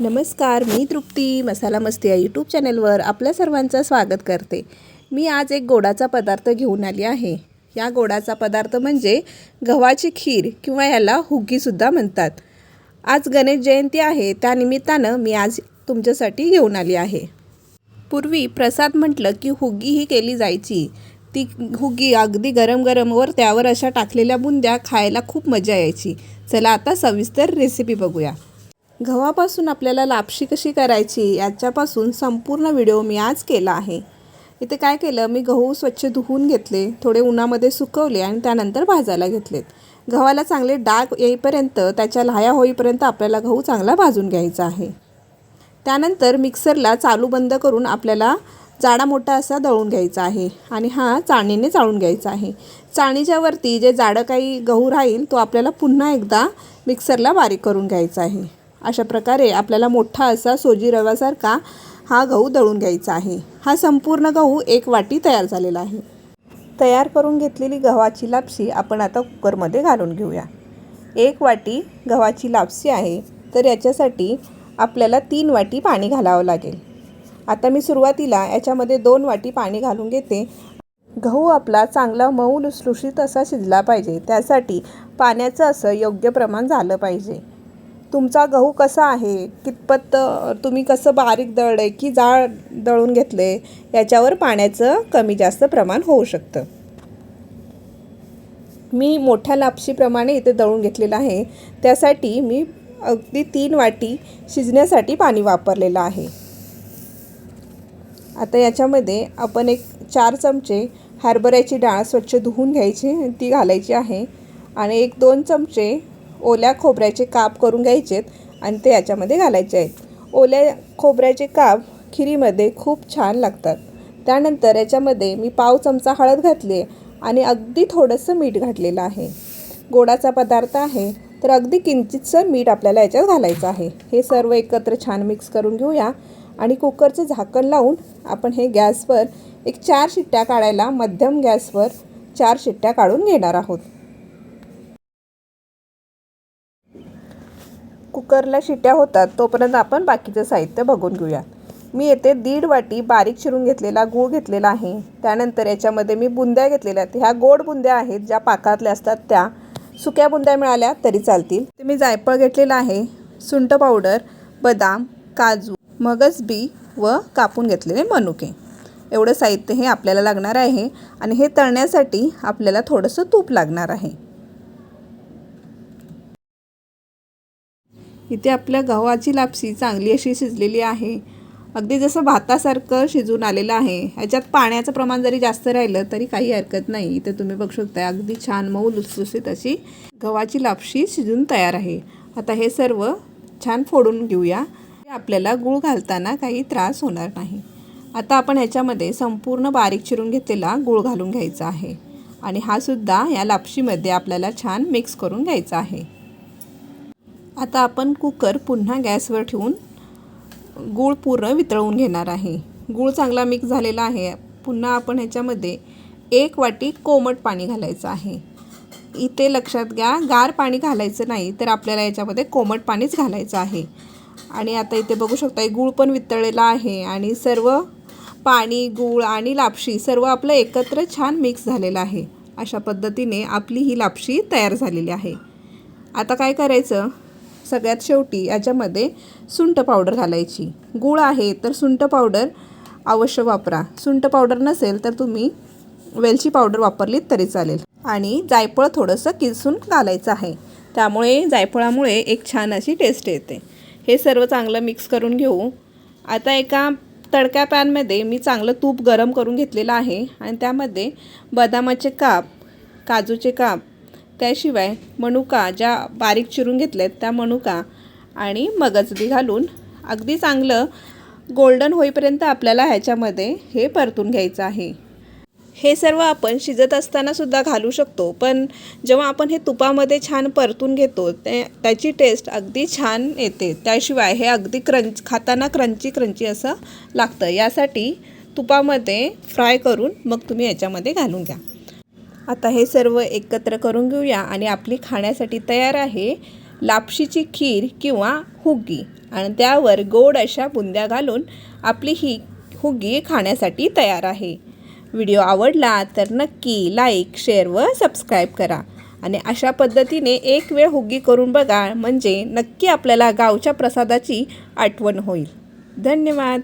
नमस्कार मी तृप्ती मसाला मस्ती या यूट्यूब चॅनलवर आपल्या सर्वांचं स्वागत करते. मी आज एक गोडाचा पदार्थ घेऊन आली आहे. या गोडाचा पदार्थ म्हणजे गव्हाची खीर किंवा याला हुगीसुद्धा म्हणतात. आज गणेश जयंती आहे त्यानिमित्तानं मी आज तुमच्यासाठी घेऊन आली आहे. पूर्वी प्रसाद म्हटलं की हुग्गी ही केली जायची. ती हुग्गी अगदी गरम गरमवर त्यावर अशा टाकलेल्या बुंद्या खायला खूप मजा यायची. चला आता सविस्तर रेसिपी बघूया. गव्हापासून आपल्याला लापशी कशी करायची याच्यापासून संपूर्ण व्हिडिओ मी आज केला आहे. इथे काय केलं मी गहू स्वच्छ धुवून घेतले थोडे उन्हामध्ये सुकवले आणि त्यानंतर भाजायला घेतलेत. गव्हाला चांगले डाग येईपर्यंत त्याच्या लाह्या होईपर्यंत आपल्याला गहू चांगला भाजून घ्यायचा आहे. त्यानंतर मिक्सरला चालू बंद करून आपल्याला जाडा मोठा असा दळून घ्यायचा आहे आणि हा चाळणीने चाळून घ्यायचा आहे. चाळणीच्या वरती जे जाडं काही गहू राहील तो आपल्याला पुन्हा एकदा मिक्सरला बारीक करून घ्यायचा आहे. अशा प्रकारे आपल्याला मोठा असा सोजी रव्यासारखा हा गहू दळून घ्यायचा आहे. हा संपूर्ण गहू एक वाटी तयार झालेला आहे. तयार करून घेतलेली गव्हाची लापशी आपण आता कुकरमध्ये घालून घेऊया. एक वाटी गव्हाची लापशी आहे तर याच्यासाठी आपल्याला तीन वाटी पाणी घालावं लागेल. आता मी सुरुवातीला याच्यामध्ये दोन वाटी पाणी घालून घेते. गहू आपला चांगला मऊ लुसलुशीत असा शिजला पाहिजे. त्यासाठी पाण्याचं असं योग्य प्रमाण झालं पाहिजे. तुमचा गहू कसा आहे? कितपत तुम्ही कसं बारीक दळलं आहे की जाड दळून घेतलं आहे याच्यावर पाण्याचं कमी जास्त प्रमाण होऊ शकतं. मी मोठ्या लापशीप्रमाणे इथे दळून घेतलेलं आहे. त्यासाठी मी अगदी तीन वाटी शिजण्यासाठी पाणी वापरलेलं आहे. आता याच्यामध्ये आपण एक चार चमचे हरभऱ्याची डाळ स्वच्छ धुवून घ्यायची ती घालायची आहे. आणि एक दोन चमचे ओल्या खोबऱ्याचे काप करून घ्यायचेत आणि ते याच्यामध्ये घालायचे आहेत. ओल्या खोबऱ्याचे काप खिरीमध्ये खूप छान लागतात. त्यानंतर याच्यामध्ये मी पाव चमचा हळद घातली आहे आणि अगदी थोडंसं मीठ घातलेलं आहे. गोडाचा पदार्थ आहे तर अगदी किंचितसं मीठ आपल्याला याच्यात घालायचं आहे. हे सर्व एकत्र छान मिक्स करून घेऊया आणि कुकरचं झाकण लावून आपण हे गॅसवर एक चार शिट्ट्या काढायला मध्यम गॅसवर चार शिट्ट्या काढून घेणार आहोत. कुकरला शिट्या होतात तोपर्यंत आपण बाकीचं साहित्य बघून घेऊया. मी येथे दीड वाटी बारीक चिरून घेतलेला गूळ घेतलेला आहे. त्यानंतर याच्यामध्ये मी बुंद्या घेतलेल्या आहेत. ह्या गोड बुंद्या आहेत ज्या पाकातल्या असतात त्या सुक्या बुंद्या मिळाल्या तरी चालतील. ते मी जायफळ घेतलेलं आहे सुंट पावडर बदाम काजू मगज बी व कापून घेतलेले मनुके. एवढं साहित्य हे आपल्याला लागणार आहे आणि हे तळण्यासाठी आपल्याला थोडंसं तूप लागणार आहे. इथे आपल्या गव्हाची लापशी चांगली अशी शिजलेली आहे. अगदी जसं भातासारखं शिजून आलेलं आहे. ह्याच्यात पाण्याचं प्रमाण जरी जास्त राहिलं तरी काही हरकत नाही. इथे तुम्ही बघू शकता अगदी छान मऊ लुसलुसीत अशी गव्हाची लापशी शिजून तयार आहे. आता हे सर्व छान फोडून घेऊया. आपल्याला गूळ घालताना काही त्रास होणार नाही. आता आपण ह्याच्यामध्ये संपूर्ण बारीक चिरून घेतलेला गूळ घालून घ्यायचा आहे. आणि हा सुद्धा या लापशीमध्ये आपल्याला छान मिक्स करून घ्यायचा आहे. आता आपण कुकर पुन्हा गॅसवर ठेवून गूळ पूर्ण वितळवून घेणार आहे. गूळ चांगला मिक्स झालेला आहे. पुन्हा आपण ह्याच्यामध्ये एक वाटी कोमट पाणी घालायचं आहे. इथे लक्षात घ्या गार पाणी घालायचं नाही तर आपल्याला याच्यामध्ये कोमट पाणीच घालायचं आहे. आणि आता इथे बघू शकता गूळ पण वितळलेला आहे. आणि सर्व पाणी गूळ आणि लापशी सर्व आपलं एकत्र छान मिक्स झालेलं आहे. अशा पद्धतीने आपली ही लापशी तयार झालेली आहे. आता काय करायचं? सगळ्यात शेवटी याच्यामध्ये सुंठ पावडर घालायची. गूळ आहे तर सुंठ पावडर अवश्य वापरा. सुंठ पावडर नसेल तर तुम्ही वेलची पावडर वापरलीत तरी चालेल. आणि जायफळ थोडंसं किसून घालायचं आहे. त्यामुळे जायफळामुळे एक छान अशी टेस्ट येते. हे सर्व चांगलं मिक्स करून घेऊ. आता एका तडक्या पॅनमध्ये मी चांगलं तूप गरम करून घेतलेलं आहे. आणि त्यामध्ये बदामाचे काप काजूचे काप त्याशिवाय मनुका ज्या बारीक चिरून घेतल्यात त्या मनुका आणि मगजबी घालून अगदी चांगलं गोल्डन होईपर्यंत आपल्याला ह्याच्यामध्ये हे परतून घ्यायचं आहे. हे सर्व आपण शिजत असतानासुद्धा घालू शकतो पण जेव्हा आपण हे तुपामध्ये छान परतून घेतो ते त्याची टेस्ट अगदी छान येते. त्याशिवाय हे अगदी क्रंच खाताना क्रंची क्रंची असं लागतं. यासाठी तुपामध्ये फ्राय करून मग तुम्ही याच्यामध्ये घालून घ्या. आता हे सर्व एकत्र करून घेऊया आणि आपली खाण्यासाठी तयार आहे लापशीची खीर किंवा हुग्गी. आणि त्यावर गोड अशा बुंद्या घालून आपली ही हुग्गी खाण्यासाठी तयार आहे. व्हिडिओ आवडला तर नक्की लाईक शेअर व सबस्क्राईब करा. आणि अशा पद्धतीने एक वेळ हुग्गी करून बघा म्हणजे नक्की आपल्याला गावच्या प्रसादाची आठवण होईल. धन्यवाद!